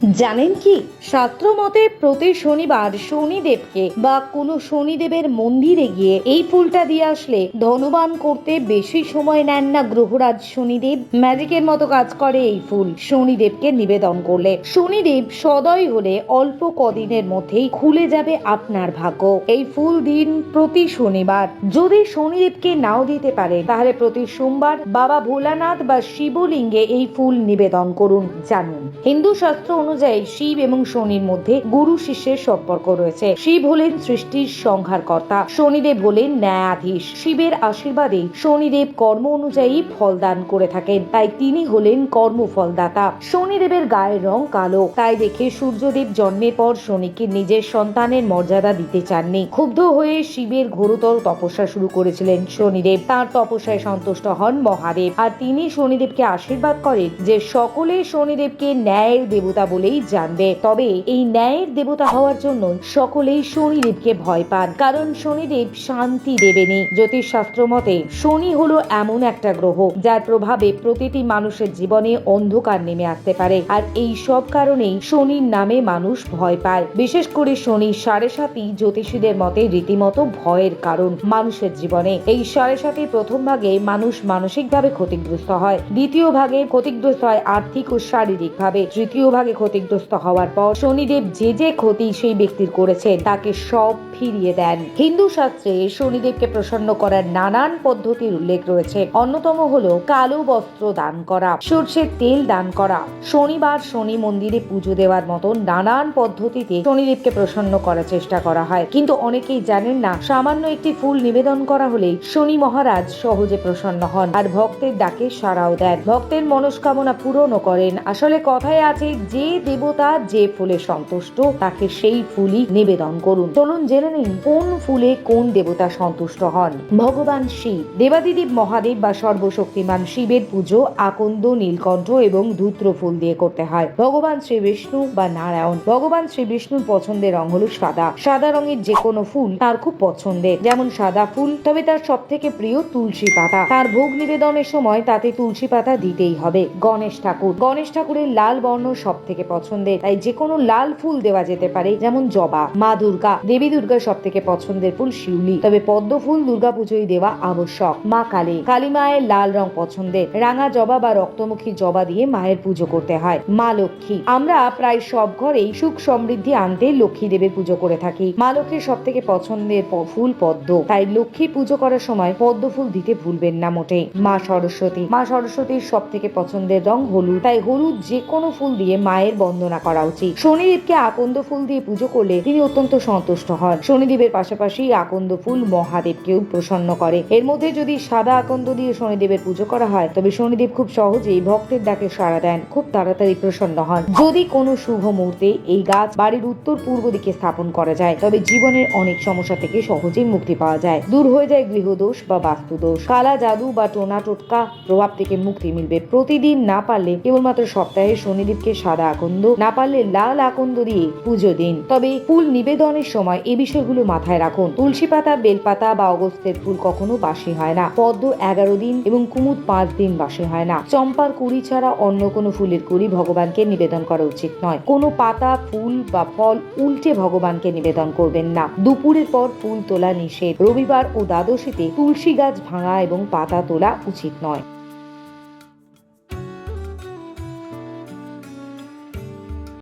জানেন কি? শাস্ত্র মতে প্রতি শনিবার শনিদেবকে বা কোনো শনিদেবের মন্দিরে গিয়ে এই ফুলটা দিয়ে আসলে ধনবান করতে বেশি সময় নেন না গ্রহরাজ শনিদেব। ম্যাজিকের মতো কাজ করে এই ফুল শনিদেবকে নিবেদন করলে। শনিদেব সদয় হলে অল্প কদিনের মধ্যেই খুলে যাবে আপনার ভাগ্য। এই ফুল দিন প্রতি শনিবার। যদি শনিদেবকে নাও দিতে পারে, তাহলে প্রতি সোমবার বাবা ভোলানাথ বা শিবলিঙ্গে এই ফুল নিবেদন করুন, জানুন। হিন্দু শাস্ত্র অনুযায়ী শিব এবং শনির মধ্যে গুরু শিষ্যের সম্পর্ক রয়েছে। শিব হলেন সৃষ্টির সংহারকর্তা। শনিদেব হলেন ন্যায়াধীশ। শিবের আশীর্বাদে শনিদেব কর্ম অনুযায়ী ফল দান করে থাকেন। তাই তিনি হলেন কর্মফলদাতা। শনিদেবের গায়ের রং কালো। তাই দেখে সূর্যদেব জন্মের পর শনিকে নিজের সন্তানের মর্যাদা দিতে চাননি। ক্ষুব্ধ হয়ে শিবের ঘোরতর তপস্যা শুরু করেছিলেন শনিদেব। তার তপস্যায় সন্তুষ্ট হন মহাদেব। আর তিনি শনিদেবকে আশীর্বাদ করেন যে সকলে শনিদেবকে ন্যায়ের দেবতা বলেই জানবে। তবে এই ন্যায়ের দেবতা হওয়ার জন্য সকলেই শনিদেবকে ভয় পান, কারণ শনিদেব শান্তি দেবেনি জ্যোতিষশাস্ত্র মতে, শনি হলো এমন একটা গ্রহ, যার প্রভাবে প্রতিটি মানুষের জীবনে অন্ধকার নেমে আসতে পারে, আর এই সব কারণেই শনির নামে মানুষ ভয় পায়। বিশেষ করে শনি সাড়ে সাতই জ্যোতিষীদের মতে রীতিমতো ভয়ের কারণ মানুষের জীবনে। এই সাড়ে সাতই প্রথম ভাগে মানুষ মানসিকভাবে ক্ষতিগ্রস্ত হয়, দ্বিতীয় ভাগে ক্ষতিগ্রস্ত হয় আর্থিক ও শারীরিক ভাবে তৃতীয় ভাগে ক্ষতিগ্রস্ত হওয়ার পর শনিদেব যে যে ক্ষতি সেই ব্যক্তির করেছেন তাকে সব ফিরিয়ে দেন। হিন্দু শাস্ত্রে শনিদেবকে প্রসন্ন করার নানান পদ্ধতির উল্লেখ রয়েছে। অন্যতম হলো কালো বস্ত্র দান করা, সর্ষের তেল দান করা। শনিবার শনি মন্দিরে পুজো দেওয়ার মতো নানান পদ্ধতিতে শনিদেবকে প্রসন্ন করার চেষ্টা করা হয়। কিন্তু অনেকেই জানেন না, সামান্য একটি ফুল নিবেদন করা হলে শনি মহারাজ সহজে প্রসন্ন হন আর ভক্তের ডাকে সাড়াও দেন। ভক্তের মনস্কামনা পূরণও করেন। আসলে কথায় আছে, যে দেবতা যে ফুলে সন্তুষ্ট, তাকে সেই ফুলই নিবেদন করুন। চলুন জেনে নিন, কোন ফুলে কোন দেবতা সন্তুষ্ট হন? ভগবান শিব, দেবাদিদেব মহাদেব বা সর্বশক্তিমান শিবের পুজো আকন্দ, নীলকণ্ঠ এবং ধূত্র ফুল দিয়ে করতে হয়। ভগবান শ্রী বিষ্ণু বা নারায়ণ, ভগবান শ্রী বিষ্ণুর পছন্দের রং হলো সাদা। সাদা রঙের যে কোনো ফুল তার খুব পছন্দের। যেমন সাদা ফুল, তবে তার সব থেকে প্রিয় তুলসী পাতা। তার ভোগ নিবেদনের সময় তাতে তুলসী পাতা দিতেই হবে। গণেশ ঠাকুর, গণেশ ঠাকুরের লাল বর্ণ সব থেকে পছন্দের, তাই যে কোনো লাল ফুল দেওয়া যেতে পারে, যেমন জবা, মা দুর্গা, দেবী দুর্গার সব থেকে পছন্দের ফুল শিউলি। তবে পদ্ম ফুল দুর্গা পুজোয় দেওয়া আবশ্যক। মা কালী কালী মায়ের লাল রং পছন্দের, রাঙা জবা বা রক্তমুখী জবা দিয়ে মায়ের পুজো করতে হয়। মা লক্ষ্মী, আমরা প্রায় সব ঘরেই সুখ সমৃদ্ধি আনতে লক্ষ্মী দেবের পুজো করে থাকি। মা লক্ষ্মীর সব থেকে পছন্দের ফুল পদ্ম। তাই লক্ষ্মী পুজো করার সময় পদ্ম ফুল দিতে ভুলবেন না মোটেই। মা সরস্বতী, মা সরস্বতীর সব থেকে পছন্দের রং হলুদ। তাই হলুদ যে কোনো ফুল দিয়ে মায়ের বন্দনা করা উচিত। শনিদেবকে আকন্দ ফুল দিয়ে পুজো করলে তিনি অত্যন্ত সন্তুষ্ট হন। শনিদেবের পাশাপাশি আকন্দ ফুল মহাদেবকেও প্রসন্ন করে। এর মধ্যে যদি সাদা আকন্দ দিয়ে শনিদেবের পুজো করা হয়, তবে শনিদেব খুব সহজেই ভক্তের ডাকে সাড়া দেন, খুব তাড়াতাড়ি প্রসন্ন হন। যদি কোনো শুভ মুহূর্তে এই গাছ বাড়ির উত্তর পূর্ব দিকে স্থাপন করা যায়, তবে জীবনের অনেক সমস্যা থেকে সহজেই মুক্তি পাওয়া যায়। দূর হয়ে যায় গৃহদোষ বা বাস্তুদোষ। কালা, জাদু বা টোনা টোটকা প্রভাব থেকে মুক্তি মিলবে। প্রতিদিন না পারলে কেবলমাত্র সপ্তাহে শনিদেবকে সাদা আকন্দ না পারলে লাল আকন্দ দিয়ে পুজো দিন। তবে ফুল নিবেদনের সময় এই বিষয়গুলো মাথায় রাখুন। তুলসী পাতা, বেলপাতা বা অগস্তের ফুল কখনো বাসি হয় না। পদ্ম এগারো দিন এবং কুমুদ পাঁচ দিন বাসি হয় না। চম্পার কুড়ি ছাড়া অন্য কোনো ফুলের কুড়ি ভগবানকে নিবেদন করা উচিত নয়। কোনো পাতা, ফুল বা ফল উল্টে ভগবানকে নিবেদন করবেন না। দুপুরের পর ফুল তোলা নিষেধ। রবিবার ও দ্বাদশীতে তুলসী গাছ ভাঙা এবং পাতা তোলা উচিত নয়।